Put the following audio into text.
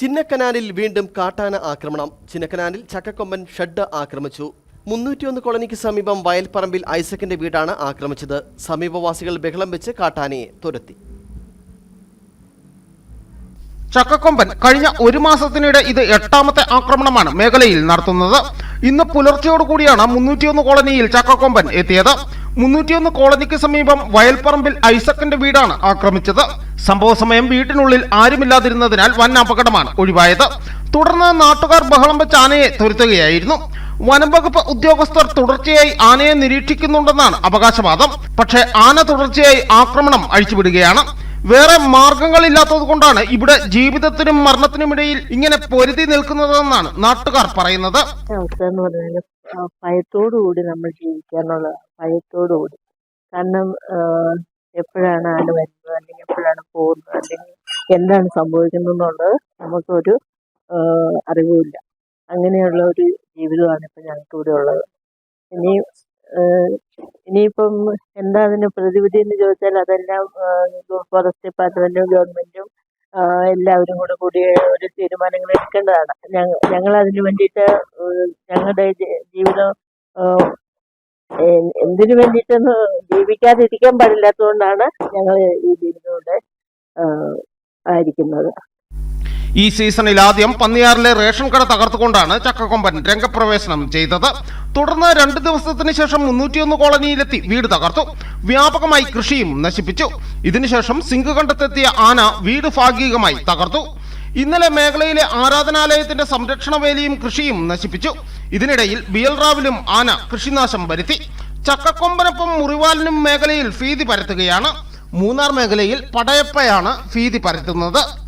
ചിന്നക്കനാലിൽ വീണ്ടും കാട്ടാന ആക്രമണം. ചിന്നക്കനാലിൽ ചക്കക്കൊമ്പൻ ഷെഡ് ആക്രമിച്ചു. മുന്നൂറ്റിയൊന്ന് കോളനിക്ക് സമീപം വയൽപ്പറമ്പിൽ ഐസക്കിന്റെ വീടാണ് ആക്രമിച്ചത്. സമീപവാസികൾ ബഹളം വെച്ച് കാട്ടാനയെ തുരത്തി. ചക്കക്കൊമ്പൻ കഴിഞ്ഞ ഒരു മാസത്തിനിടെ ഇത് എട്ടാമത്തെ ആക്രമണമാണ് മേഖലയിൽ നടത്തുന്നത്. ഇന്ന് പുലർച്ചയോടുകൂടിയാണ് മുന്നൂറ്റിയൊന്ന് കോളനിയിൽ ചക്കക്കൊമ്പൻ എത്തിയത്. മുന്നൂറ്റിയൊന്ന് കോളനിക്ക് സമീപം വയൽപ്പറമ്പിൽ ഐസക്കിന്റെ വീടാണ് ആക്രമിച്ചത്. സംഭവ സമയം വീട്ടിനുള്ളിൽ ആരുമില്ലാതിരുന്നതിനാൽ വൻ അപകടമാണ് ഒഴിവായത്. തുടർന്ന് നാട്ടുകാർ ബഹളം വെച്ച് ആനയെ തുരുത്തുകയായിരുന്നു. വനംവകുപ്പ് ഉദ്യോഗസ്ഥർ തുടർച്ചയായി ആനയെ നിരീക്ഷിക്കുന്നുണ്ടെന്നാണ് അവകാശവാദം. പക്ഷേ ആന തുടർച്ചയായി ആക്രമണം അഴിച്ചുവിടുകയാണ്. വേറെ മാർഗങ്ങളില്ലാത്തത് കൊണ്ടാണ് ഇവിടെ ജീവിതത്തിനും മരണത്തിനുമിടയിൽ ഇങ്ങനെ പൊരുതി നിൽക്കുന്നതെന്നാണ് നാട്ടുകാർ പറയുന്നത്. ഭയത്തോടുകൂടി നമ്മൾ ജീവിക്കാന്നുള്ള ഭയത്തോടുകൂടി. കാരണം എപ്പോഴാണ് ആൾ വരുന്നത് അല്ലെങ്കിൽ എപ്പോഴാണ് പോകുന്നത് അല്ലെങ്കിൽ എന്താണ് സംഭവിക്കുന്നത് എന്നുള്ളത് നമുക്കൊരു അറിവുമില്ല. അങ്ങനെയുള്ള ഒരു ജീവിതമാണ് ഇപ്പം ഞങ്ങൾക്ക് ഇവിടെ ഉള്ളത്. ഇനി ഇനിയിപ്പം എന്താ അതിന് പ്രതിവിധി എന്ന് ചോദിച്ചാൽ അതെല്ലാം ഫോറസ്റ്റ് ഡിപ്പാർട്ട്മെന്റും ഗവൺമെന്റും എല്ലാവരും കൂടെ കൂടി ഒരു തീരുമാനങ്ങൾ എടുക്കേണ്ടതാണ്. ഞങ്ങൾ അതിന് വേണ്ടിയിട്ട് ഞങ്ങളുടെ ജീവിതം എന്തിനു വേണ്ടിയിട്ടൊന്ന് ജീവിക്കാതിരിക്കാൻ പാടില്ലാത്തതുകൊണ്ടാണ് ഞങ്ങൾ ഈ ജീവിതത്തിലൂടെ ഏഹ് ആയിരിക്കുന്നത്. ഈ സീസണിൽ ആദ്യം പന്നിയാറിലെ റേഷൻ കട തകർത്തുകൊണ്ടാണ് ചക്കക്കൊമ്പൻ രംഗപ്രവേശനം ചെയ്തത്. തുടർന്ന് രണ്ട് ദിവസത്തിന് ശേഷം മുന്നൂറ്റിയൊന്ന് കോളനിയിലെത്തി വീട് തകർത്തു. വ്യാപകമായി കൃഷിയും നശിപ്പിച്ചു. ഇതിനുശേഷം സിങ്ക് കണ്ടെത്തെത്തിയ ആന വീട് ഭാഗികമായി തകർത്തു. ഇന്നലെ മേഖലയിലെ ആരാധനാലയത്തിന്റെ സംരക്ഷണ വേലിയും കൃഷിയും നശിപ്പിച്ചു. ഇതിനിടയിൽ ബിയൽറാവിലും ആന കൃഷിനാശം വരുത്തി. ചക്കക്കൊമ്പനൊപ്പം മുറിവാലിനും മേഖലയിൽ ഭീതി പരത്തുകയാണ്. മൂന്നാർ മേഖലയിൽ പടയപ്പയാണ് ഭീതി പരത്തുന്നത്.